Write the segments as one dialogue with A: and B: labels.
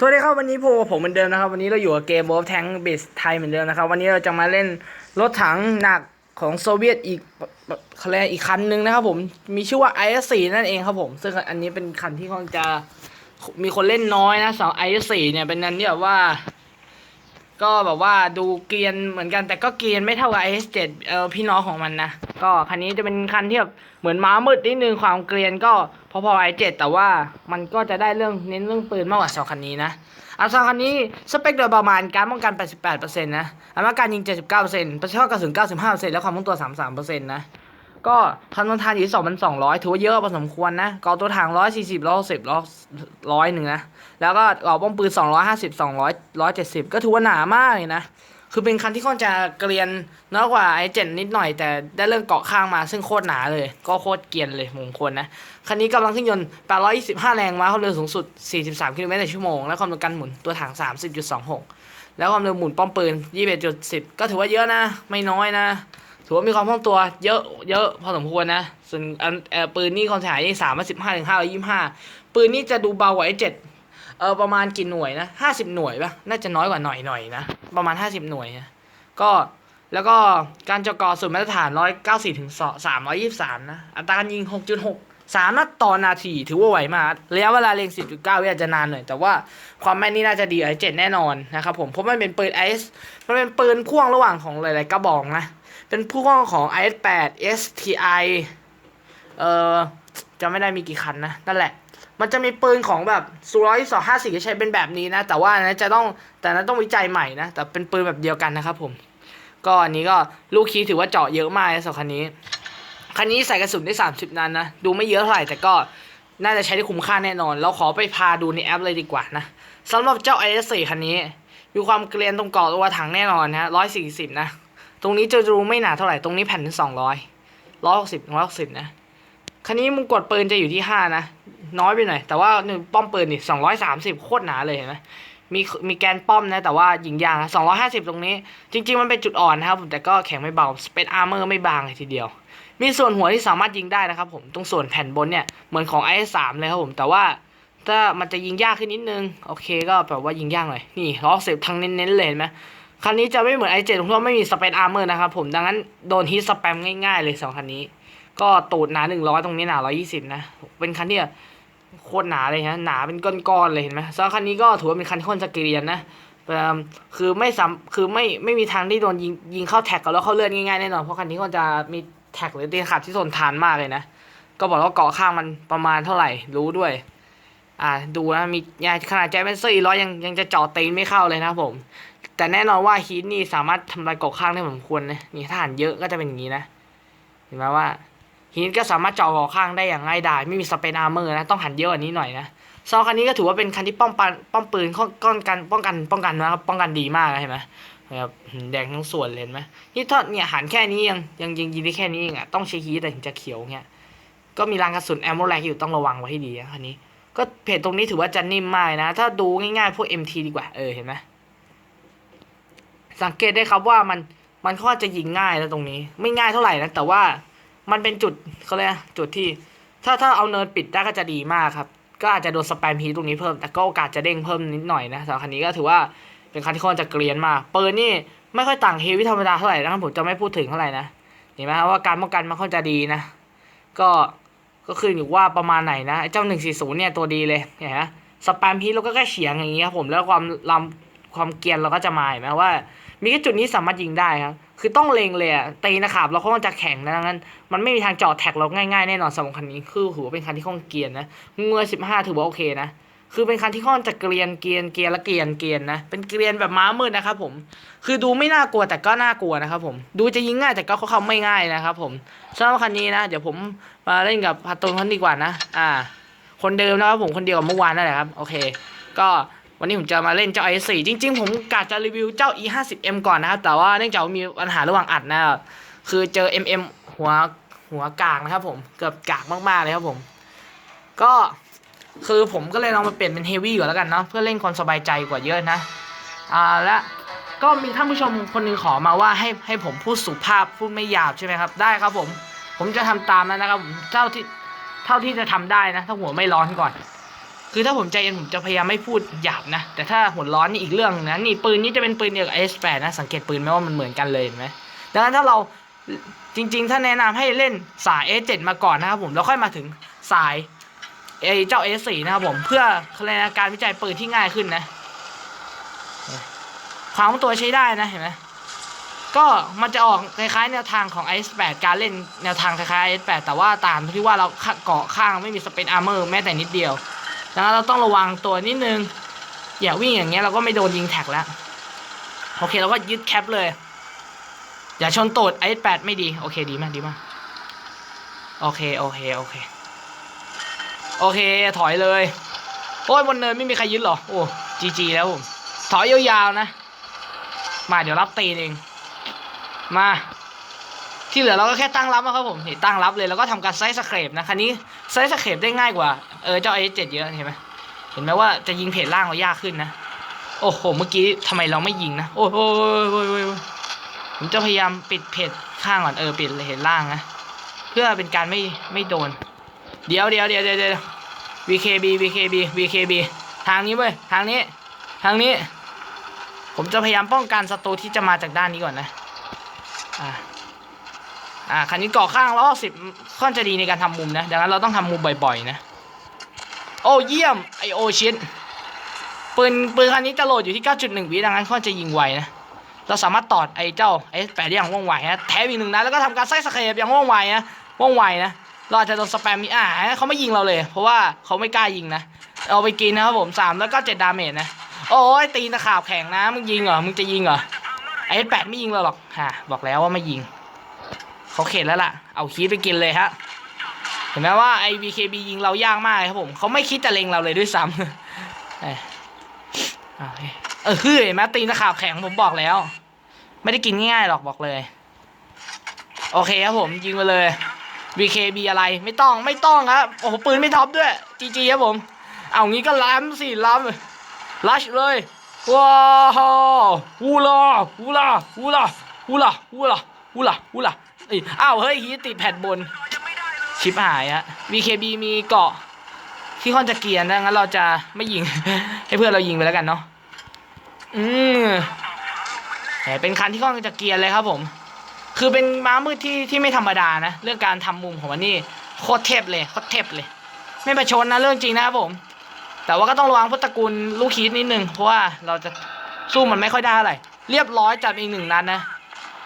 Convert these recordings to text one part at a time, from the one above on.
A: สวัสดีครับวันนี้พบกับผมเหมือนเดิมนะครับวันนี้เราอยู่กับเกม World Tank Base ไทยเหมือนเดิมนะครับ วันนี้เราจะมาเล่นรถถังหนักของโซเวียตอีกคะแนนอีกคันหนึ่งนะครับผมมีชื่อว่า IS-4 นั่นเองครับผมซึ่งอันนี้เป็นคันที่ค่อนข้างจะมีคนเล่นน้อยนะสำหรับ IS-4 เนี่ยเป็นนันที่แบบว่า ก็แบบว่าดูเกรียนเหมือนกันแต่ก็เกรียนไม่เท่ากับ IS7 เออพี่น้องของมันนะ ก็คันนี้จะเป็นคันที่แบบเหมือนม้ามืดนิดนึงความเกรียนก็พอๆ i7 แต่ว่ามันก็จะได้เรื่องเน้นเรื่องปืนมากกว่าสองคันนี้นะอัลซาคันนี้สเปคโดยประมาณการป้องกัน 88%นะอัตราการยิง 79%ประสิทธิภาพกระสุน 95%และความคล่งตัว 33%นะก็ทันทนทานอยู่2,200 ถือว่าเยอะพอสมควรนะก่อตัวถัง140 160 100ร้อยหนึ่งนะ แล้วก็ก่อป้อมปืน 250 200 170 ก็ถือว่าหนามากเลยนะ คือเป็นคันที่ค่อนจะเกรียนน้อยกว่าไอ้เจ็ดนิดหน่อย แต่ได้เรื่องเกาะข้างมาซึ่งโคตรหนาเลย ก็โคตรเกรียนเลยมงคลนะ คันนี้กำลังเครื่องยนต์ 825 แรงม้าความเร็วสูงสุด 43 กิโลเมตรต่อชั่วโมง และความเร็วการหมุนตัวถัง 30.26 แล้วความเร็วหมุนป้อมปืน 21.10 ก็ถือว่าเยอะนะ ไม่น้อยนะถือว่ามีความคล่องตัวเยอะเยอะพอสมควรนะ ส่วนอันเอ่อปืนนี่ความเสียหายนี่สามสิบห้าถึงห้าร้อยยี่ห้าปืนนี่จะดูเบากว่าไอ้เจ็ด เออประมาณกี่หน่วยนะห้าสิบหน่วยปะน่าจะน้อยกว่าหน่อยหน่อยนะ ประมาณห้าสิบหน่วยนะก็แล้วก็การจกอส่วนมาตรฐานร้อยเก้าสิบถึงสามร้อยยี่สิบสามนะ อัตราการยิงหกจุดหกสามนัดต่อนาทีถือว่าไหวมากระยะเวลาเล็งสิบจุดเก้าวิอาจจะนานหน่อย แต่ว่าความแม่นนี่น่าจะดีไอเจ็ดแน่นอนนะครับผมเพราะมันเป็นปืนไอซ์มันเป็นปืนพ่วงระหว่างของหลายๆกระบอกนะ เป็นผู้ห้องของ IS8 STI เอ่อจะไม่ได้มีกี่คันนะ นั่นแหละ มันจะมีปืนของแบบซูร้อยสองห้าสี่ใช้เป็นแบบนี้นะ แต่ว่านนั้นจะต้องแต่นั้นต้องวิจัยใหม่นะ แต่เป็นปืนแบบเดียวกันนะครับผม ก็อันนี้ก็ลูกคีถือว่าเจาะเยอะมากสำหรับคันนี้ คันนี้ใส่กระสุนได้ 30 นัดนนะ ดูไม่เยอะเท่าไหร่แต่ก็น่าจะใช้ได้คุ้มค่าแน่นอน เราขอไปพาดูในแอปเลยดีกว่านะสำหรับเจ้า IS4 คันนี้ มีความเกรียนตรงเกาะตัวถังแน่นอนนะร้อยสี่สิบนะ ตรงนี้จะดูไม่หนาเท่าไหร่ ตรงนี้แผ่นถึงสองร้อยร้อยหกสิบร้อยหกสิบนะ คันนี้มุมกดปืนจะอยู่ที่ห้านะ น้อยไปหน่อย แต่ว่าหนึ่งป้อมปืนนี่สองร้อยสามสิบโคตรหนาเลยเห็นไหมมีมีแกนป้อมนะ แต่ว่ายิงยางสองร้อยห้าสิบตรงนี้ จริง ๆ มันเป็นจุดอ่อนนะครับผมแต่ก็แข็งไม่เบาสเปซอาร์เมอร์ไม่บางเลยทีเดียว มีส่วนหัวที่สามารถยิงได้นะครับผมตรงส่วนแผ่นบนเนี่ย เหมือนของ i 3เลยครับผม แต่ว่าถ้ามันจะยิงยากขึ้นนิดนึง โอเคก็แบบว่ายิงยากหน่อย นี่ล้อเสียบทางเน้นๆเลยเห็นไหมคันนี้จะไม่เหมือน i7 ตรงที่ว่าไม่มีสเปซอาร์เมอร์นะครับผมดังนั้นโดนฮิตสแปมง่ายๆเลยสองคันนี้ ก็ตูดหนา100ตรงนี้หนา120นะ เป็นคันที่โคตรหนาเลยฮะหนาเป็นก้อนๆเลยเห็นไหมสำหรับคันนี้ก็ถือว่าเป็นคันที่ค่อนจะเกรียนนะเอิ่มคือไม่ซ้ำคือไม่ไม่มีทางที่โดนยิงยิงเข้าแท็กแล้วเข้าเลื่อดง่ายๆแน่นอนเพราะคันนี้ก็จะมีแท็กหรือตีนขาดที่ทนทานมากเลยนะก็บอกว่าเกาะข้างมันประมาณเท่าไหร่รู้ด้วย อ่าดูนะมีขนาดใจเป็นสี่ร้อยยังยังจะเจาะตีนไม่เข้าเลยนะผม แต่แน่นอนว่าฮีทนี่สามารถทำลายเกาะข้างได้ผมควรนะนี่ถ้าหันเยอะก็จะเป็นอย่างนี้นะเห็นไหมว่า ฮีทก็สามารถเจาะเกาะข้างได้อย่างง่ายดายไม่มีสเปนอาร์เมอร์นะต้องหันเยอะกว่านี้หน่อยนะซองคันนี้ก็ถือว่าเป็นคันที่ป้องกันป้องปืนป้องกันป้องกันป้องกันนะครับป้องกันดีมากนะเห็นไหมนะครับแดงทั้งส่วนเลยไหมนี่ถ้าเนี่ยหันแค่นี้ยังยังยิงยิงได้แค่นี้เองอะต้องใช้ฮีทแต่ถึงจะเขียวเงี้ยก็มีรางกระสุนแอมโมแลกอยู่ต้องระวังไว้ให้ดีนะคันนี้ ก็เพจตรงนี้ถือว่าจะนิ่มมากนะ ถ้าดูง่ายๆพวก MT ดีกว่าเออเห็นไหมสังเกตได้ครับว่ามันมันค่อนข้างจะยิงง่ายแล้วตรงนี้ ไม่ง่ายเท่าไหร่นะแต่ว่า มันเป็นจุดเขาเรียกจุดที่ ถ้าถ้าเอาเนินปิดได้ก็จะดีมากครับ ก็อาจจะโดนสแปมพีตรงนี้เพิ่ม แต่ก็โอกาสจะเด้งเพิ่มนิดหน่อยนะสำหรับคันนี้ก็ถือว่าเป็นคันที่ค่อนจะเกรียนมากปืนนี่ไม่ค่อยต่างเฮวี่ธรรมดาเท่าไหร่นะครับผมจะไม่พูดถึงเท่าไหร่นะเห็นไหมครับว่าการป้องกันมันค่อนจะดีนะ ก็ก็คืออยู่ว่าประมาณไหนนะไอ้เจ้าหนึ่งสี่ศูนย์เนี่ยตัวดีเลยเห็นไหมสแปมพีเราก็แค่เฉียงอย่างนี้ครับผมแล้วความลำความเกรียนเราก็จะมาเห็นไหมว่า มีแค่จุดนี้สามารถยิงได้ครับ คือต้องเลงเลยอะตีนะครับเราค่อนข้างจะแข็งนะงั้น มันไม่มีทางจาะแท็กเราง่ายๆแน่นอนสำหรับคันนี้คือถือว่าเป็นคันที่ค่อนข้างเกียนนะเงยสิบห้าถือว่าโอเคนะคือเป็นคันที่ค่อนข้างจะเกรียนเกียนเกียนและเกียนเกียนนะเป็นเกรียนแบบม้ามืดนะครับผมคือดูไม่น่ากลัวแต่ก็น่ากลัวนะครับผมดูจะยิงง่ายแต่ก็เขาไม่ง่ายนะครับผมสำหรับคันนี้นะ เดี๋ยวผมมาเล่นกับพัตตุนคนดีกว่านะ อ่า คนเดิมนะครับผมคนเดียวกับเมื่อวานนั่นแหละครับโอเค ก็ วันนี้ผมจะมาเล่นเจ้า i4 จริง ๆ ผมกะจะรีวิวเจ้า e50m ก่อนนะครับแต่ว่าเนื่องจากว่ามีปัญหาระหว่างอัดนะคือเจอ mm หัวหัวกากนะครับผมเกือบกากมากๆเลยครับผม ก็คือผมก็เลยลองมาเปลี่ยนเป็นเฮฟวี่ก่อนแล้วกันเนาะเพื่อเล่นคนสบายใจกว่าเยอะนะอ่าและก็มีท่านผู้ชมคนหนึ่งขอมาว่าให้ให้ผมพูดสุภาพพูดไม่หยาบใช่ไหมครับ ได้ครับผม ผมจะทำตามนั้นนะครับผมเท่าที่เท่าที่จะทำได้นะ ถ้าหัวไม่ร้อนก่อน คือถ้าผมใจเย็นผมจะพยายามไม่พูดหยาบนะ แต่ถ้าหัวร้อนนี่อีกเรื่องนะ นี่ปืนนี้จะเป็นปืนเดียวกับ S8 นะ สังเกตปืนไหมว่ามันเหมือนกันเลยเห็นไหมดังนั้นถ้าเราจริงๆ ถ้าแนะนำให้เล่นสาย S7 มาก่อนนะครับผมแล้วค่อยมาถึงสายไอ้เจ้า S4 นะครับผมเพื่อการวิจัยปืนที่ง่ายขึ้นนะความตัวใช้ได้นะเห็นไหมก็มันจะออกคล้ายๆแนวทางของ i8 การเล่นแนวทางคล้ายๆ i8 แต่ว่าต่างที่ว่าเราเกาะข้างไม่มีสเปนอาร์เมอร์แม้แต่นิดเดียว นั้นเราต้องระวังตัวนิดนึง อย่าวิ่งอย่างเงี้ยเราก็ไม่โดนยิงแท็กแล้ว โอเคเราก็ยึดแคปเลย อย่าชนตูดไอ้แปดไม่ดี โอเคดีมากดีมาก โอเคโอเคโอเค โอเคถอยเลย โอ้ยบนเนินไม่มีใครยึดหรอ โอ้จีจีแล้วผม ถอยยาวๆนะ มาเดี๋ยวรับตีนเอง มา ที่เหลือเราก็แค่ตั้งรับนะครับผมนี่ตั้งรับเลยแล้วก็ทำการไซส์สเครปนะคันนี้ไซส์สเครปได้ง่ายกว่าเออเจ้าไอเจ็ดเยอะเห็นไหมเห็นไหมว่าจะยิงเพจล่างเรายากขึ้นนะโอ้โหเมื่อกี้ทำไมเราไม่ยิงนะโอ้โหผมจะพยายามปิดเพจข้างก่อนเออปิดเพจล่างนะเพื่อเป็นการไม่ไม่โดน เดี๋ยวเดี๋ยวเดี๋ยวเดี๋ยวเดี๋ยว VKB VKB VKB ทางนี้เว้ยทางนี้ทางนี้ ผมจะพยายามป้องกันศัตรูที่จะมาจากด้านนี้ก่อนนะอ่า อ่าคันนี้กาะข้างล้อสิบค่อนจะดีในการทำมุมนะ ดังนั้นเราต้องทำมุมบ่อยๆนะ โอ้เยี่ยมไอโอชินปืนปืนคันนี้จะโหลดอยู่ที่ 9.1 วิดังนั้นค่อนจะยิงไวนะ เราสามารถตอดไอเจ้าไอแปดได้อย่างว่องไวนะแถมอีกหนึ่งนัดแล้วก็ทำการไส้สเคปอย่างว่องไวนะว่องไวนะเราอาจจะโดนสแปมมีอ่าเขาไม่ยิงเราเลย เพราะว่าเขาไม่กล้ายิงนะเอาไปกินนะครับผมสามแล้วก็เจ็ดดาเมจนะโอ้ยตีนตะขาบแข็งนะมึงยิงเหรอมึงจะยิงเหรอไอแปดไม่ยิงเราหรอกฮะบอกแล้วว่าไม่ยิง เขาเข็ดแล้วล่ะ เอาคีไปกินเลยฮะ เห็นไหมว่าไอ VKB ยิงเรายากมากครับผม เขาไม่คิดจะเล็งเราเลยด้วยซ้ำเอ้ยเอาเฮ้ยเออคือเห็นไหมตีนตะขาบแข็งผมบอกแล้ว ไม่ได้กินง่ายๆหรอกบอกเลย โอเคครับผมยิงไปเลย VKB อะไรไม่ต้องไม่ต้องครับ โอ้โหปืนไม่ท็อปด้วย GG ครับผม เอางี้ก็ล้ำสิล้ำลัชเลยว้าววูลาวูลาวูลาวูลาวูลาวูลาวูลา เอ้ยอ้าวเฮ้ยฮีติดแผ่นบน ชิปหายฮะ VKB มีเกาะที่ค่อนจะเกียนนะงั้นเราจะไม่ยิง ให้เพื่อนเรายิงไปแล้วกันเนาะอืมแต่เป็นคันที่ค่อนจะเกียนเลยครับผม คือเป็นม้ามืดที่ที่ไม่ธรรมดานะ เรื่องการทำมุมของมันนี่โคตรเทพเลยโคตรเทพเลย ไม่ประชดนะเรื่องจริงนะครับผม แต่ว่าก็ต้องระวังพุทธกุลลูกคีดนิดนึงเพราะว่าเราจะสู้มันไม่ค่อยได้อะไรเรียบร้อยจัดอีกหนึ่งนัดนะ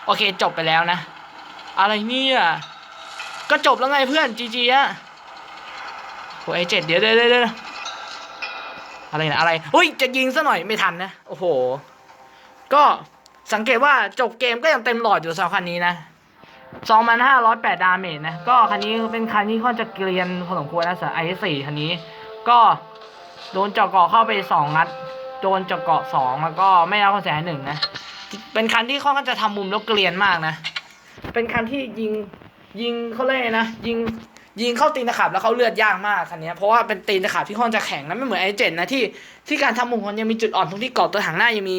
A: โอเคจบไปแล้วนะ อะไรเนี่ย ก็จบแล้วไงเพื่อนจีจีอะโอ้ยเจ็ดเดี๋ยวเดี๋ยวเดี๋ยวอะไรนะอะไรเฮ้ยจะยิงซะหน่อยไม่ทันนะ โอ้โห ก็สังเกตว่าจบเกมก็ยังเต็มหลอดอยู่สองคันนี้นะสองพันห้าร้อยแปดดาเมจนะ ก็คันนี้เป็นคันที่ค่อนจะเกรียนพอสมควรนะสำหรับไอสี่คันนี้ ก็โดนเจาะเกาะเข้าไปสองนัด โดนเจาะเกาะสองแล้วก็ไม่เอากระแสหนึ่งนะ เป็นคันที่ค่อนข้างจะทำมุมแล้วเกรียนมากนะ เป็นคันที่ยิงยิงเขาเลยนะ ยิงยิงเข้าตีนตะขาบแล้วเขาเลือดยากมากคันนี้เพราะว่าเป็นตีนตะขาบที่ค่อนจะแข็งนะไม่เหมือนไอเจนนะที่ที่การทำมุมของมันยังมีจุดอ่อนตรงที่เกาะตัวถังหน้ายังมี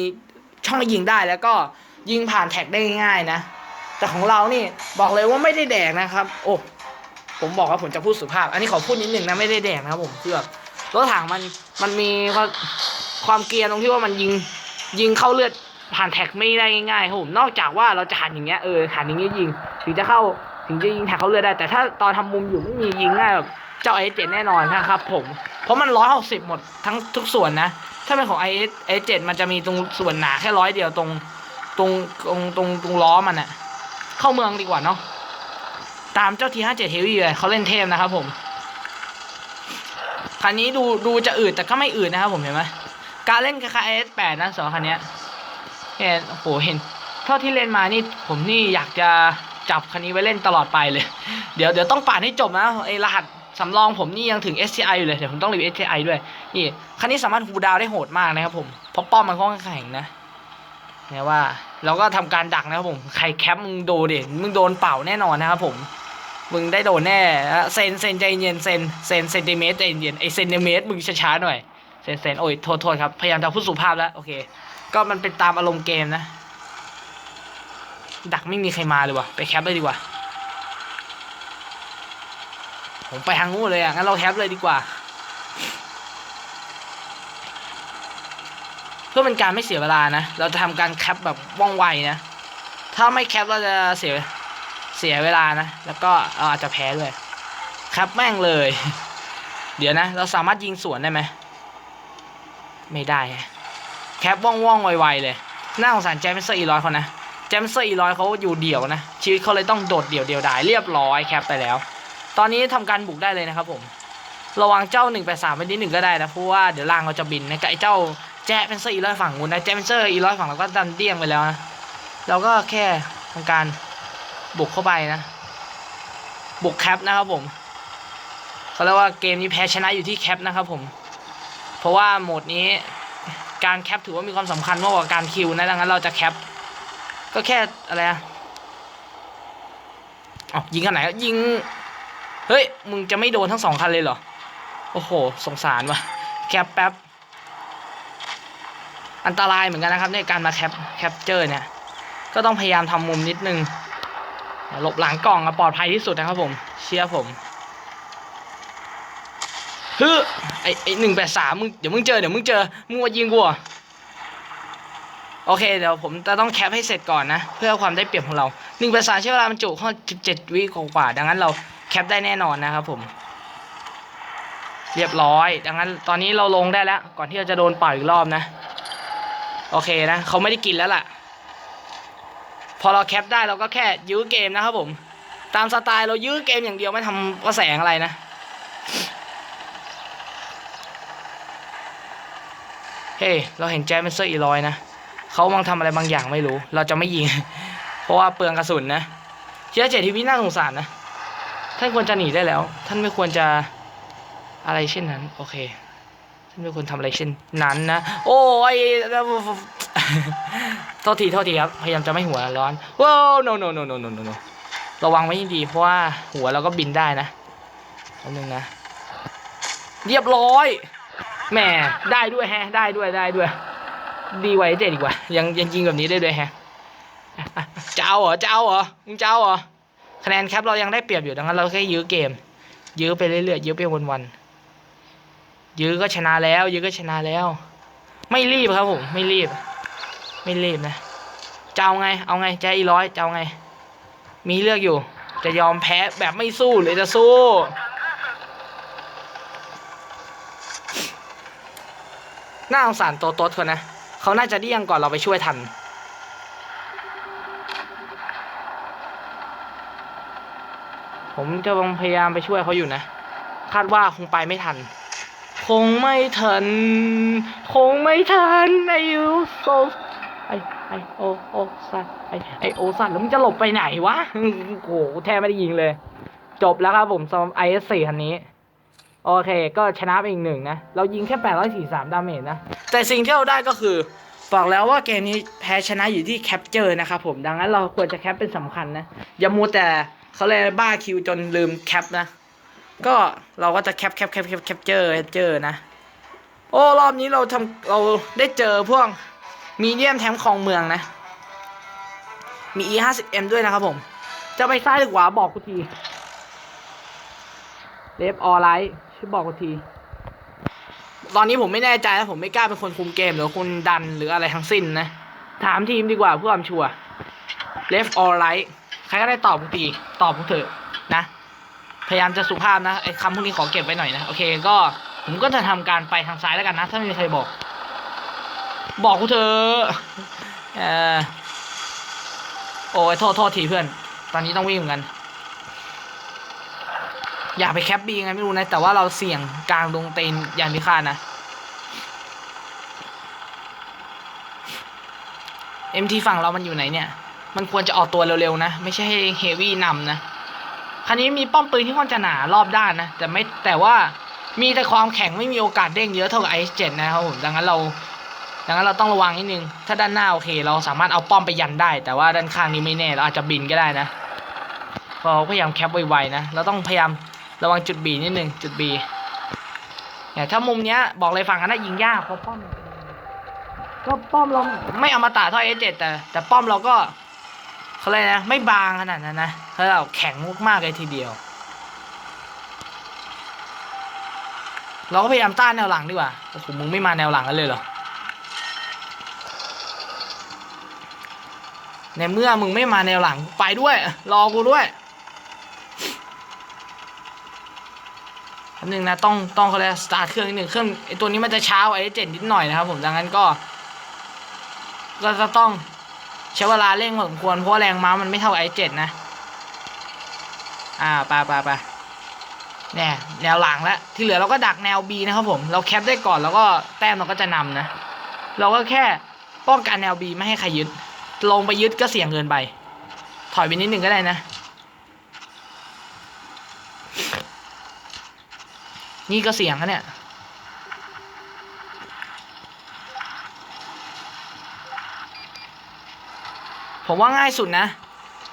A: ช่องยิงได้แล้วก็ยิงผ่านแท็กได้ง่ายนะ แต่ของเรานี่บอกเลยว่าไม่ได้แดกนะครับ โอ้ผมบอกว่าผมจะพูดสุภาพ อันนี้ขอพูดนิดหนึ่งนะไม่ได้แดกนะครับผมคือรถถังมันมันมีความเกียร์ตรงที่ว่ามันยิงยิงเข้าเลือด ผ่านแท็กไม่ได้ง่ายๆครับผมนอกจากว่าเราจะหันอย่างเงี้ยเออหันอย่างเงี้ยยิงถึงจะเข้าถึงจะยิงแท็กเขาเลือได้ แต่ถ้าตอนทำมุมอยู่ไม่มียิงง่ายแบบเจ้าไอเจ็ดแน่นอนนะครับผมเพราะมันร้อยหกสิบหมดทั้งทุกส่วนนะ ถ้าเป็นของไอเอเจ็ดมันจะมีตรงส่วนหนาแค่ร้อยเดียวตรงตรงตรงตรงตรงล้อมันอะเข้าเมืองดีกว่าเนาะตามเจ้าทีห้าเจ็ดเฮวี่เลยเขาเล่นเทพนะครับผมคันนี้ดูดูจะอืดแต่ก็ไม่อืดนะครับผมเห็นไหมการเล่นคล้ายๆ S8 นะสองคันนี้ เนี้ยเห็นโอ้โห เห็น เท่าที่เล่นมานี่ ผมนี่อยากจะจับคันนี้ไว้เล่นตลอดไปเลย เดี๋ยวเดี๋ยวต้องป่านให้จบนะไอรหัสสำรองผมนี่ยังถึง STI อยู่เลย เดี๋ยวผมต้องรีวิว STI ด้วย นี่คันนี้สามารถฮูดาวได้โหดมากนะครับผม เพราะป้อมมันค่อนข้างแข็งนะเนี่ยว่าเราก็ทำการดักนะครับผม ใครแคปมึงโดนเด็มึงโดนเป่าแน่นอนนะครับผม มึงได้โดนแน่เซนเซนใจเย็นเซนเซนเซนติเมตรใจเย็นไอเซนติเมตรมึงช้าๆหน่อย เซนเซนโอ้ยโทษโทษครับ พยายามจะพูดสุภาพแล้ว โอเค ก็มันเป็นตามอารมณ์เกมนะ ดักไม่มีใครมาเลยว่ะ ไปแคปเลยดีกว่า ผมไปทางงูนเลยอะ งั้นเราแคปเลยดีกว่า เพื่อเป็นการไม่เสียเวลานะ เราจะทำการแคปแบบว่องไวนะ ถ้าไม่แคปเราจะเสียเสียเวลานะ แล้วก็เราอาจจะแพ้ด้วยแคปแม่งเลย เดี๋ยวนะ เราสามารถยิงสวนได้ไหม ไม่ได้ แคปว่องว่องไวๆเลยน่าสงสารแจมเซอร์อีร้อยเขานะแจมเซอร์อีร้อยเขาอยู่เดี่ยวนะ ชีวิตเขาเลยต้องโดดเดี่ยวเดียวดายเรียบร้อยแคปไปแล้ว ตอนนี้ทำการบุกได้เลยนะครับผม ระวังเจ้า1 8 3ไปดสามนิดหนึ่งก็ได้นะเพราะว่าเดี๋ยวล่างเราจะบินนะกับไอ้เจ้าแจ๊เป็นเซอร์อีร้อยฝั่งนู้นนะแจ๊เป็นเซอร์อีร้อยฝั่งเราก็ดันเดี้ยงไปแล้วนะเราก็แค่ทำการบุกเข้าไปนะ บุกแคปนะครับผมเขาเรียกว่าเกมนี้แพ้ชนะอยู่ที่แคปนะครับผม เพราะว่าโหมดนี้ การแคปถือว่ามีความสำคัญมากกว่าการคิวนะดังนั้นเราจะแคป ก็แค่อะไรอะอ๋อยิงขนาดไหนยิง เฮ้ย มึงจะไม่โดนทั้งสองคันเลยเหรอ โอ้โห สงสารว่ะ แคปแป๊บ อันตรายเหมือนกันนะครับในการมาแคปแคปเจอร์เนี่ย ก็ต้องพยายามทำมุมนิดนึงหลบหลังกล่องอะปลอดภัยที่สุดนะครับผม เชื่อผม ฮึไอไอหนึ่งแปดสามมึงเดี๋ยวมึงเจอเดี๋ยวมึงเจอมึงมายิงกูเหรอโอเคเดี๋ยวผมจะต้องแคปให้เสร็จก่อนนะ เพื่อความได้เปรียบของเราหนึ่งแปดสามใช้เวลาบรรจุข้อสิบเจ็ดวิกว่าดังนั้นเราแคปได้แน่นอนนะครับผม เรียบร้อย ดังนั้นตอนนี้เราลงได้แล้ว ก่อนที่เราจะโดนปล่อยอีกรอบนะ โอเคนะเขาไม่ได้กินแล้วล่ะ พอเราแคปได้เราก็แค่ยื้อเกมนะครับผม ตามสไตล์เรายื้อเกมอย่างเดียวไม่ทำกระแสงอะไรนะ ฮ้ยเราเห็นแจ๊สเป็นเซอร์อีลอยนะเขากำลังทำอะไรบางอย่างไม่รู้ เราจะไม่ยิง เพราะว่าเปลืองกระสุนนะเชียร์เจทีวีน่าสงสารนะท่านควรจะหนีได้แล้ว ท่านไม่ควรจะอะไรเช่นนั้น โอเคท่านไม่ควรทำอะไรเช่นนั้นนะโอ้ยโทษทีโทษทีครับพยายามจะไม่หัวร้อนว้าว no no no no no no no ระวังไว้ให้ดีเพราะว่าหัวเราก็บินได้นะแป๊บนึงนะ เรียบร้อย แหมได้ด้วยแฮะ ได้ด้วยได้ด้วย ดีไว้เจ็ดดีกว่า ยังยังยิงแบบนี้ได้ด้วยแฮะอะจะเอาเหรอจะเอาเหรอมึงจะเอาเหรอคะแนนแคปเรายังได้เปรียบอยู่ดังนั้นเราแค่ยื้อเกม ยื้อไปเรื่อยๆยื้อไปวันๆยื้อก็ชนะแล้ว ยื้อก็ชนะแล้ว ไม่รีบครับผม ไม่รีบ ไม่รีบนะจะเอาไง เอาไงจะอีร้อยจะเอาไง มีเลือกอยู่ จะยอมแพ้แบบไม่สู้หรือจะสู้ น่าสงสารโตโต๊ดคนนะเขาน่าจะเดี้ยงก่อนเราไปช่วยทัน ผมจะพยายามไปช่วยเขาอยู่นะ คาดว่าคงไปไม่ทัน คงไม่ทัน คงไม่ทันไอยูโซไอไอโอโอสัตไอไอโอสัตแล้วมึงจะหลบไปไหนวะโอ้โหแทบไม่ได้ยิงเลย จบแล้วครับผมสำหรับ IS4 คันนี้ โอเค ก็ชนะไปอีกหนึ่งนะ เรายิงแค่ 843 ดาเมจนะ แต่สิ่งที่เราได้ก็คือ บอกแล้วว่าเกมนี้แพ้ชนะอยู่ที่แคปเจอร์นะครับผม ดังนั้นเราควรจะแคปเป็นสำคัญนะ อย่ามัวแต่เขาเลยบ้าคิวจนลืมแคปนะ ก็เราก็จะแคปแคปแคปแคปแคปเจอร์แคปเจอร์นะ โอ้ รอบนี้เราทำเราได้เจอพวกมีเดียมแทมของเมืองนะ มี e 5 0 m ด้วยนะครับผม จะไปซ้ายหรือขวาบอกกูทีเลฟออไลท์ ช่บอกกูที ตอนนี้ผมไม่แน่ใจนะผมไม่กล้าเป็นคนคุมเกมหรือคนดันหรืออะไรทั้งสิ้นนะ ถามทีมดีกว่าเพื่อความชัวร์ left or right ใครก็ได้ตอบกูทีตอบกูเถอะนะ พยายามจะสุภาพนะไอ้คำพวกนี้ขอเก็บไว้หน่อยนะ โอเคก็ผมก็จะทำการไปทางซ้ายแล้วกันนะ ถ้าไม่มีใครบอก บอกกูเถอะเออโอ้ยโทษโทษทีเพื่อน ตอนนี้ต้องวิ่งเหมือนกัน อยากไปแคปบีไงไม่รู้นะ แต่ว่าเราเสี่ยงกลางดงเตนอย่างพิฆานะเอ็มทีฝั่งเรามันอยู่ไหนเนี่ย มันควรจะออกตัวเร็วๆนะ ไม่ใช่ให้เฮวี่นำนะคันนี้มีป้อมปืนที่ค่อนจะหนารอบด้านนะ แต่ไม่แต่ว่ามีแต่ความแข็งไม่มีโอกาสเด้งเยอะเท่ากับไอเจ็ดนะครับผมดังนั้นเราดังนั้นเราต้องระวังนิดนึง ถ้าด้านหน้าโอเค เราสามารถเอาป้อมไปยันได้ แต่ว่าด้านข้างนี้ไม่แน่ เราอาจจะบินก็ได้นะ เราพยายามแคปไวๆนะ เราต้องพยายาม ระวังจุดบีนิดหนึ่งจุดบีเนี่ยถ้ามุมเนี้ยบอกเลยฝั่งนั้นนะยิงยากเพราะป้อมก็ป้อมเราไม่เอามาตาเท่อเอเจ็ดแต่แต่ป้อมเราก็เขาเลยนะไม่บางขนาดนั้นนะเขาเราแข็งมากๆเลยทีเดียว เราก็พยายามต้านแนวหลังดีกว่าโอ้โหมึงไม่มาแนวหลังกันเลยเหรอในเมื่อมึงไม่มาแนวหลังไปด้วย รอกูด้วย หนึ่งนะต้องต้องเขาเรียกสตาร์ทเครื่องนิดหนึ่งเครื่องไอตัวนี้มันจะช้าไอเจ็ดนิดหน่อยนะครับผมดังนั้นก็ ก็จะต้องใช้เวลาเร่งพอสมควรเพราะแรงม้ามันไม่เท่าไอเจ็ดนะ อ่าไปไปไปแน่แนวหลังแล้วที่เหลือเราก็ดักแนว B นะครับผม เราแคปได้ก่อนแล้วก็แต้มเราก็จะนำนะ เราก็แค่ป้องกันแนว B ไม่ให้ใครยึด ลงไปยึดก็เสี่ยงเกินไป ถอยไปนิดหนึ่งก็ได้นะ นี่ก็เสียงนะเนี่ยผมว่าง่ายสุดนะ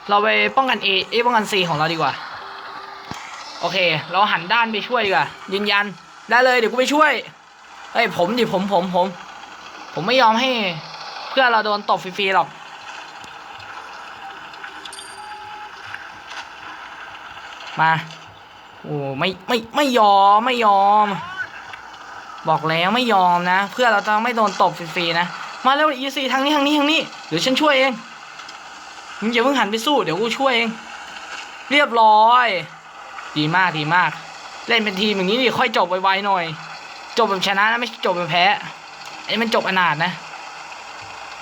A: เราไปป้องกัน A เอป้องกัน C ของเราดีกว่า โอเค เราหันด้านไปช่วยดีกว่า ยืนยัน ได้เลยเดี๋ยวกูไปช่วย เฮ้ย ผมดิผมผมผม ผมไม่ยอมให้ เพื่อนเราโดนตบฟรีๆหรอก มา โอ้ไม่ไม่ไม่ยอมไม่ยอม บอกแล้วไม่ยอมนะ เพื่อเราจะไม่โดนตบฟรีๆนะ มาเร็วอีซีทางนี้ทางนี้ทางนี้เดี๋ยวฉันช่วยเองมึงอย่าเพิ่งหันไปสู้เดี๋ยวกูช่วยเอง เรียบร้อย ดีมากดีมาก เล่นเป็นทีมอย่างนี้ดิค่อยจบไวๆหน่อย จบแบบชนะนะไม่ใช่จบแบบแพ้ไอ้มันจบอนาถนะ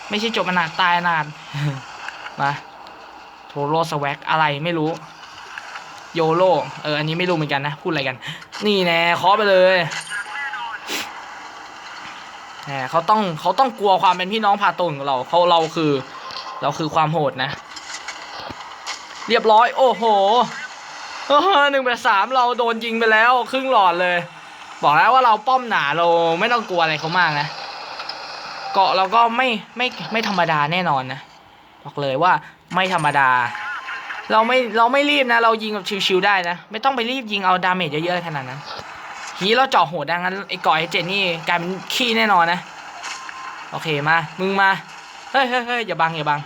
A: ไม่ใช่จบอนาถตายอนาถมาโทโรสแว็กอะไรไม่รู้ โยโลเอออันนี้ไม่รู้เหมือนกันนะ พูดอะไรกัน นี่แน่เคาะไปเลยแหมเขาต้องเขาต้องกลัวความเป็นพี่น้องพาตนของเราเขาเราคือ เราคือความโหดนะ เรียบร้อย โอ้โหหนึ่งแปดสามเราโดนยิงไปแล้ว ครึ่งหลอดเลย บอกแล้วว่าเราป้อมหนาเราไม่ต้องกลัวอะไรเขามากนะ เกาะเราก็ไม่ไม่ไม่ธรรมดาแน่นอนนะ บอกเลยว่าไม่ธรรมดา เราไม่เราไม่รีบนะ เรายิงแบบชิวๆได้นะ ไม่ต้องไปรีบยิงเอาดาเมจเยอะๆขนาดนั้นทีเราเจาะโหดดังนั้นไอ้เกาะไอ้เจนนี่กลายเป็นขี้แน่นอนนะ โอเคมา มึงมา เฮ้ยเฮ้ยเฮ้ยอย่าบังอย่าบัง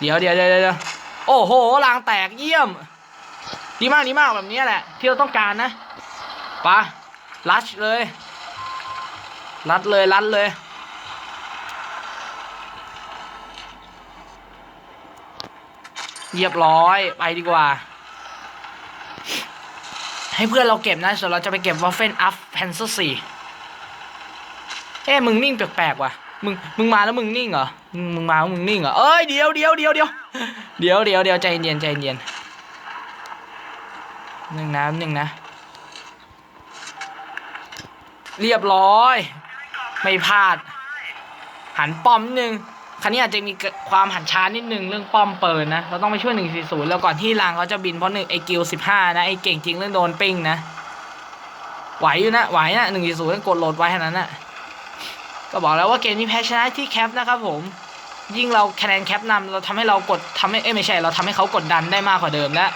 A: เดี๋ยวเดี๋ยวเดี๋ยวเดี๋ยวโอ้โหรางแตกเยี่ยม ดีมากดีมากแบบนี้แหละ ที่เราต้องการนะปะลัชเลย รัดเลยรัดเลย เรียบร้อยไปดีกว่า ให้เพื่อนเราเก็บนะส่วนเราจะไปเก็บวอฟเฟนอัฟแพนเซอร์สี่เอ้มึงนิ่งแปลกๆว่ะมึงมึงมาแล้วมึงนิ่งเหรอมึงมึงมาแล้วมึงนิ่งเหรอเอ้ยเดี๋ยวเดี๋ยวเดี๋ยวเดี๋ยวเดี๋ยวเดี๋ยวเดี๋ยวใจเย็นใจเย็นหนึ่งนะหนึ่งนะ เรียบร้อย ไม่พลาด หันป้อมนิดนึง คันนี้อาจจะมีความหันช้านิดนึงเรื่องป้อมเปิดนะ เราต้องไปช่วยหนึ่งสี่ศูนย์แล้วก่อนที่รางเขาจะบินเพราะหนึ่งไอกิลสิบห้านะไอเก่งจริงเรื่องโดนปิ้งนะไหวอยู่นะไหวนะหนึ่งสี่ศูนย์กดโหลดไว้ขนาดนั้นนะก็บอกแล้วว่าเกมนี้แพ้ชนะที่แคปนะครับผมยิ่งเราคะแนนแคปนำเราทำให้เรากดทำให้เอ้ไม่ใช่เราทำให้เขากดดันได้มากกว่าเดิมและ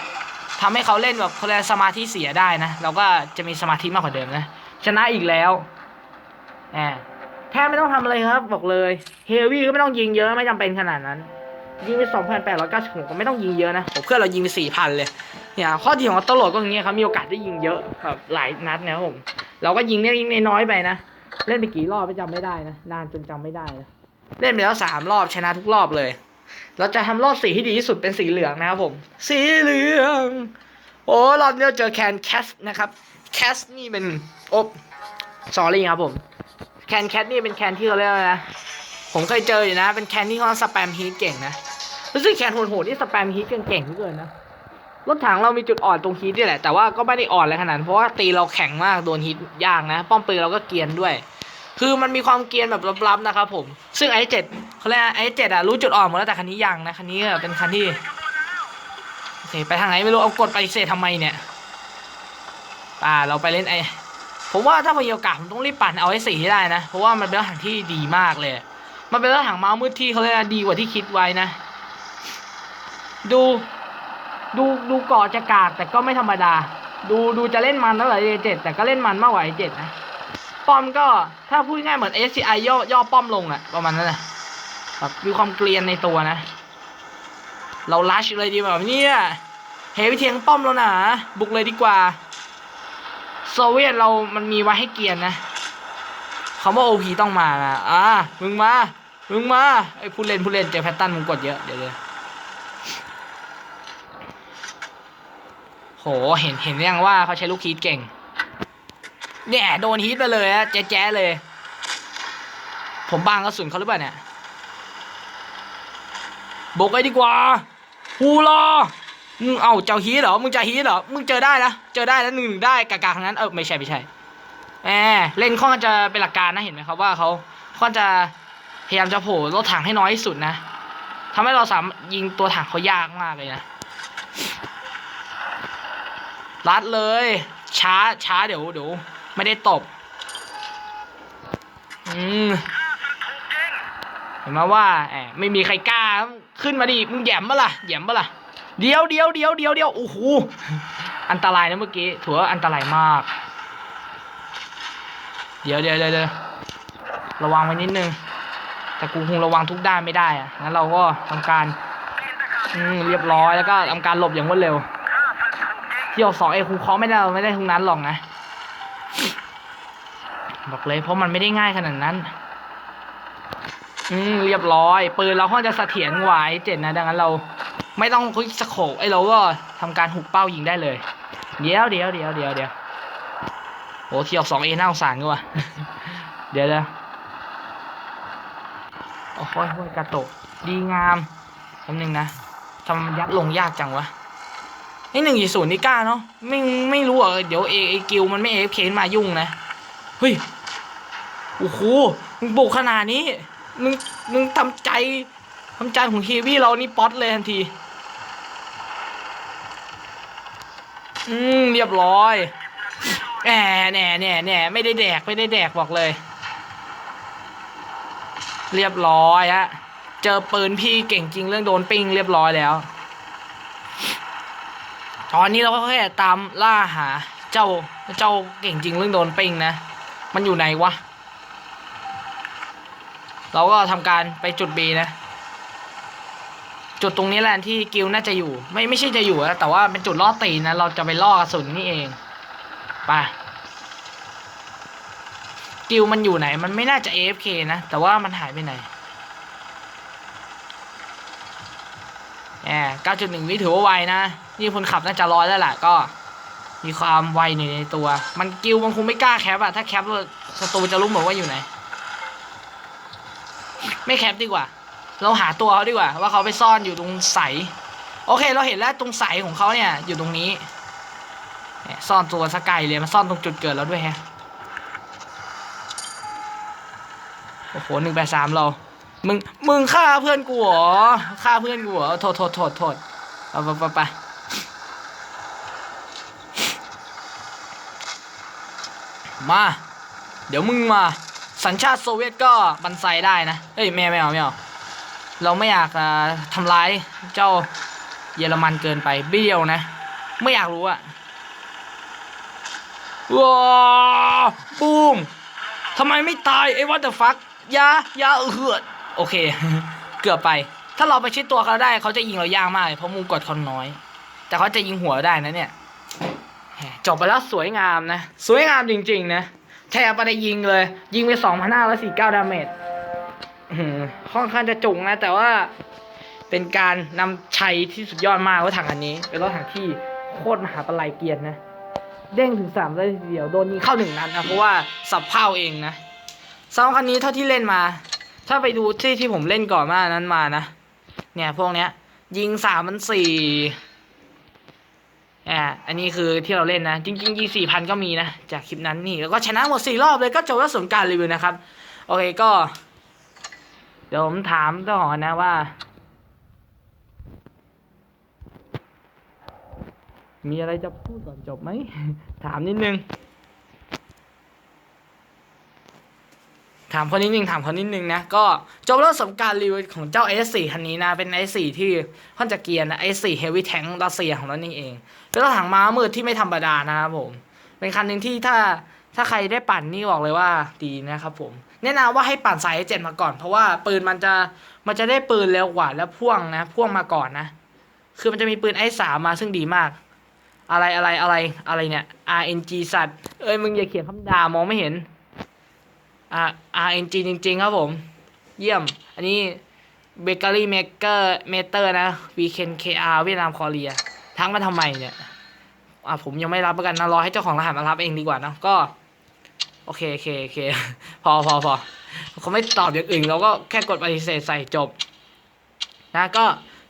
A: ทำให้เขาเล่นแบบเขาเรียกสมาธิเสียได้นะ เราก็จะมีสมาธิมากกว่าเดิมนะ ชนะอีกแล้วแหม แค่ไม่ต้องทำอะไรครับ บอกเลยเฮฟวี่ก็ไม่ต้องยิงเยอะไม่จำเป็นขนาดนั้น ยิงไปสองพันแปดร้อยเก้าสิบหกก็ไม่ต้องยิงเยอะนะผมเพื่อนเรายิงไปสี่พันเลยเนี่ยข้อดีของออโตโหลดก็อย่างเงี้ยครับมีโอกาสได้ยิงเยอะแบบหลายนัดนะครับผม เราก็ยิงเนี่ยยิงน้อยไปนะเล่นไปกี่รอบไม่จำไม่ได้นะนานจนจำไม่ได้นะเล่นไปแล้วสามรอบชนะทุกรอบเลย เราจะทำรอบสีที่ดีที่สุดเป็นสีเหลืองนะครับผม สีเหลือง โอ้รอบนี้เราเจอแคนแคสนะครับแคสนี่เป็นโอ๊บสอรี่ครับผม แคนแคทนี่เป็นแคนที่เขาเรียกว่าอะไรนะ ผมเคยเจออยู่นะ เป็นแคนที่เขาสแปมฮีทเก่งนะรู้สึกแคนโหดๆที่สแปมฮีทเก่งๆที่เกินนะรถถังเรามีจุดอ่อนตรงฮีทนี่แหละ แต่ว่าก็ไม่ได้อ่อนอะไรขนาดเพราะว่าตีเราแข็งมากโดนฮีทยากนะ ป้อมปืนเราก็เกียนด้วย คือมันมีความเกียนแบบลับๆนะครับผม ซึ่งไอ้เจ็ดเขาเรียกไอ้เจ็ดอะรู้จุดอ่อนหมดแล้วแต่คันนี้ยังนะคันนี้เป็นคันที่โอเคไปทางไหนไม่รู้เอากดไปเสธทำไมเนี่ยอ่าเราไปเล่นไอ ผมว่าถ้าพมีโอกาสผมต้องรีบปั่นเอาไอ้สีให้ได้นะ เพราะว่ามันเป็นรถถังที่ดีมากเลย มันเป็นรถถังเมาส์มืดที่เขาเรียกดีกว่าที่คิดไว้นะ ดู ดูดูเกาะจะกากแต่ก็ไม่ธรรมดา ดูดูจะเล่นมันแล้วเหรอเจ็ดแต่ก็เล่นมันมากกว่าไอเจ็ดนะป้อมก็ถ้าพูดง่ายเหมือน SCI ย่อย่อป้อมลงอะประมาณนั้นแหละแบบมีความเกรียนในตัวนะ เราลัชเลยดีแบบนี้เฮวิเทียงป้อมแล้วนะบุกเลยดีกว่า โซเวียตเรามันมีไว้ให้เกียนนะคำว่า OP ต้องมานะอ่ามึงมา มึงมาไอ้ผู้เล่นผู้เล่นเจอแพตตันมึงกดเยอะเดี๋ยวเดี๋ยวโหเห็นเห็นยังว่าเขาใช้ลูกฮีทเก่งเนี่ยโดนฮีทไปเลยอะแจ๊ะเลย ผมบางกระสุนเขาหรือเปล่าเนี่ยบกไปดีกว่าฮูรอ มึงเอาเจ้าฮีเหรอ มึงจะฮีเหรอ มึงเจอได้นะ เจอได้แล้วหนึ่งหนึ่งได้กากาทั้งนั้น เออไม่ใช่ไม่ใช่แหมเล่นค่อนข้างจะเป็นหลักการนะเห็นไหมครับว่าเขาค่อนจะพยายามจะโผล่รถถังให้น้อยที่สุดนะทำให้เราสามยิงตัวถังเขายากมากเลยนะ รัดเลย ช้าช้าเดี๋ยวเดี๋ยวไม่ได้ตบ อืมเห็นไหมว่าแอบไม่มีใครกล้า ขึ้นมาดิ มึงแหยมปะล่ะแหยมปะล่ะ เดี๋ยวเดี๋ยวเดี๋ยวเดี๋ยวเดี๋ยวโอ้โหอันตรายนะเมื่อกี้ถือว่าอันตรายมาก เดี๋ยวเดี๋ยวเดี๋ยวระวังไว้นิดนึง แต่กูคงระวังทุกด้านไม่ได้อะงั้นเราก็ทำการอืมเรียบร้อยแล้วก็ทำการหลบอย่างรวดเร็ว ที่ออกสองเอคูเคาะไม่ได้ไม่ได้ทุกนั้นหรอกนะบอกเลยเพราะมันไม่ได้ง่ายขนาดนั้น อืมเรียบร้อยปืนเราค่อนจะเสถียรกว่าไอ้เจ็ดนะดังนั้นเรา ไม่ต้องคุยสโคกไอ้เราก็ทำการหุกเป้ายิงได้เลย เดี๋ยวเดี๋ยวเดี๋ยวเดี๋ยวเดี๋ยวโอ้ที่ออกสองเอน่าสงสารกว่าเดี๋ยวเดี๋ยวโอ้โหโอ้ยกระตกดีงามคำหนึ่งนะทำมันยัดลงยากจังวะไอหนึ่งยี่ศูนย์นี่กล้าเนาะไม่ไม่รู้อะเดี๋ยวเอไอกิวมันไม่เอฟเคมายุ่งนะเฮ้ยโอ้โหมึงบุกขนาดนี้มึงมึงทำใจทำใจของเฮวี่เรานี่ป๊อตเลยทันที อืมเรียบร้อยแหน่แหน่แหน่แหน่ไม่ได้แดกไม่ได้แดกบอกเลย เรียบร้อยฮะเจอปืนพี่เก่งจริงเรื่องโดนปิ้งเรียบร้อยแล้ว ตอนนี้เราก็แค่ตามล่าหา เจ้าเจ้าเก่งจริงเรื่องโดนปิ้งนะ มันอยู่ไหนวะ เราก็ทำการไปจุด B นะ จุดตรงนี้แหละที่กิลน่าจะอยู่ ไม่ไม่ใช่จะอยู่นะแต่ว่าเป็นจุดล่อตีนนะ เราจะไปล่อกระสุนนี่เองไปกิลมันอยู่ไหน มันไม่น่าจะ AFK นะ แต่ว่ามันหายไปไหนแหม9.1 วิถือว่าไวนะ นี่คนขับน่าจะร้อยแล้วแหละก็มีความไวในในตัว มันกิลมันคงไม่กล้าแคปอะถ้าแคปศัตรูจะรู้หมดว่าอยู่ไหน ไม่แคปดีกว่า เราหาตัวเขาดีกว่า ว่าเขาไปซ่อนอยู่ตรงใส โอเค เราเห็นแล้วตรงใสของเขาเนี่ย อยู่ตรงนี้ซ่อนตัวสกายเลยมาซ่อนตรงจุดเกิดเราด้วยแฮะโอ้โหหนึ่งแปดสามเรา มึง มึงฆ่าเพื่อนกูเหรอฆ่าเพื่อนกูเหรอโทษโทษโทษโทษไปไปไปไปมา เดี๋ยวมึงมา สัญชาติโซเวียตก็บันไซได้นะเอ้ยไม่เอาไม่เอาไม่เอา เราไม่อยากอ่าทำร้ายเจ้าเยอรมันเกินไปเบี้ยวนะ ไม่อยากรู้อะว้าบูมทำไมไม่ตายไอ้วัตเตอร์ฟักยายาเหือดโอเค เกือบไป ถ้าเราไปชิดตัวเขาได้เขาจะยิงเรายากมากเพราะมุมกดเขาน้อย แต่เขาจะยิงหัวได้นะเนี่ยจบไปแล้วสวยงามนะ สวยงามจริง ๆ นะแทบไปได้ยิงเลย ยิงไปสองพันห้าร้อยสี่เก้าดาเมจ ค่อนข้างจะจุกนะ แต่ว่าเป็นการนำชัยที่สุดยอดมากรถถังอันนี้ เป็นรถถังที่โคตรมหาปลายเกียรตินะ เด้งถึงสามเลยเดียวโดนยิงเข้าหนึ่งนัดนะเพราะว่าสับเผาเองนะสำหรับคันนี้เท่าที่เล่นมา ถ้าไปดูที่ที่ผมเล่นก่อนหน้านั้นมานะเนี่ยพวกเนี้ย ยิงสามมันสี่อ่าอันนี้คือที่เราเล่นนะ จริงๆยิงสี่พันก็มีนะ จากคลิปนั้นนี่ แล้วก็ชนะหมดสี่รอบเลยก็จบแล้วสมการรีวิวนะครับ โอเคก็ เดี๋ยวผมถามเจ้าขอนะว่า มีอะไรจะพูดก่อนจบไหม ถามนิดนึง ถามคนนิดนึงถามคนนิดนึงนะ ก็จบแล้วสำการรีวิวของเจ้า S4 คันนี้นะ เป็น S4 ที่ค่อนจะเกียร์นะ S4 Heavy Tank รัสเซียของเรานี่เอง เป็นรถถังม้ามืดที่ไม่ธรรมดานะครับผม เป็นคันหนึ่งที่ถ้าถ้าใครได้ปั่นนี่บอกเลยว่าดีนะครับผม แนะนำว่าให้ปั่นสายเจ็ดมาก่อน เพราะว่าปืนมันจะมันจะได้ปืนเร็วกว่าแล้วพ่วงนะพ่วงมาก่อนนะ คือมันจะมีปืนไอ้สามมาซึ่งดีมาก อะไรอะไรอะไรอะไรเนี่ย RNG สัตว์เอ้ยมึงอย่าเขียนคำด่ามองไม่เห็นอ่า RNG จริง ๆ ครับผม เยี่ยม อันนี้เบเกอรี่เมเกอร์เมเตอร์นะวีเคนเคอาเวียดนามคอเรีย ทั้งมาทำไมเนี่ยอะผมยังไม่รับประกันนะรอให้เจ้าของรหัสมารับเองดีกว่าเนะก็ โอเคโอเคโอเค พอพอพอเขาไม่ตอบอย่างอื่นเราก็แค่กดปฏิเสธใส่จบ นะก็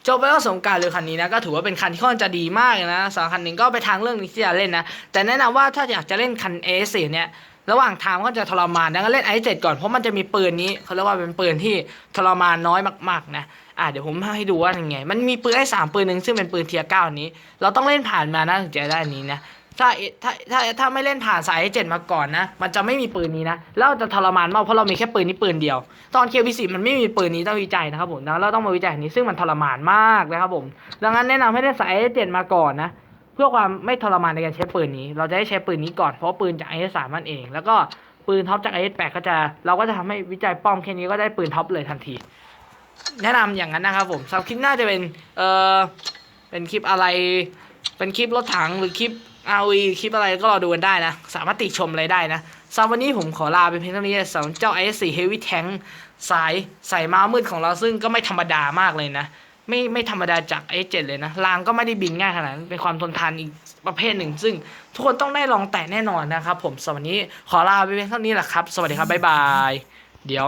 A: จบไปแล้วสงกรารเลยคันนี้นะก็ถือว่าเป็นคันที่ค่อนข้างจะดีมากนะสำหรับคันนึงก็ไปทางเรื่องนี้ที่จะเล่นนะ แต่แนะนำว่าถ้าอยากจะเล่นคัน a อเนี่ยระหว่างทางก็จะทรมานนะก็เล่นไอเจ็ดก่อนเพราะมันจะมีปืนนี้เขาเรียกว่าเป็นปืนที่ทรมานน้อยมากๆนะอะเดี๋ยวผมให้ดูว่ายังไง มันมีปืนไอ้สามปืนหนึ่งซึ่งเป็นปืนเทียร์เก้านี้ เราต้องเล่นผ่านมานะถึงจะได้อันนี้นะ ถ้าถ้าถ้าถ้าไม่เล่นผ่านสายเจ็ดมาก่อนนะ มันจะไม่มีปืนนี้นะ แล้วเราจะทรมานมากเพราะเรามีแค่ปืนนี้ปืนเดียว ตอนเควิสิมันไม่มีปืนนี้ต้องวิจัยนะครับผมนะเราต้องมาวิจัยอันนี้ซึ่งมันทรมานมากนะครับผม ดังนั้นแนะนำให้เล่นสายเจ็ดมาก่อนนะ เพื่อความไม่ทรมานในการใช้ปืนนี้ เราจะได้ใช้ปืนนี้ก่อนเพราะปืนจาก IS 3มันเอง แล้วก็ปืนท็อปจาก IS 8ก็จะเราก็จะทำให้วิจัยป้อมแค่นี้ก็ได้ปืนท็อปเลยทันที แนะนำอย่างนั้นนะครับผมสำหรับคลิปหน้าจะเป็นเออเป็นคลิปอะไรเป็นคลิปรถถังหรือคลิป RV คลิปอะไรก็รอดูกันได้นะ สามารถติชมอะไรได้นะสำหรับวันนี้ผมขอลาไปเพียงเท่านี้สำหรับเจ้า IS 4 Heavy Tank สายสายม้ามืดของเราซึ่งก็ไม่ธรรมดามากเลยนะ ไม่ไม่ธรรมดาจากไอเจ็ดเลยนะรางก็ไม่ได้บินง่ายขนาดนั้นเป็นความทนทานอีกประเภทหนึ่ง ซึ่งทุกคนต้องได้ลองแตะแน่นอนนะครับผมสำหรับวันนี้ขอลาไปเพียงเท่านี้แหละครับ สวัสดีครับบ๊ายบาย เดี๋ยว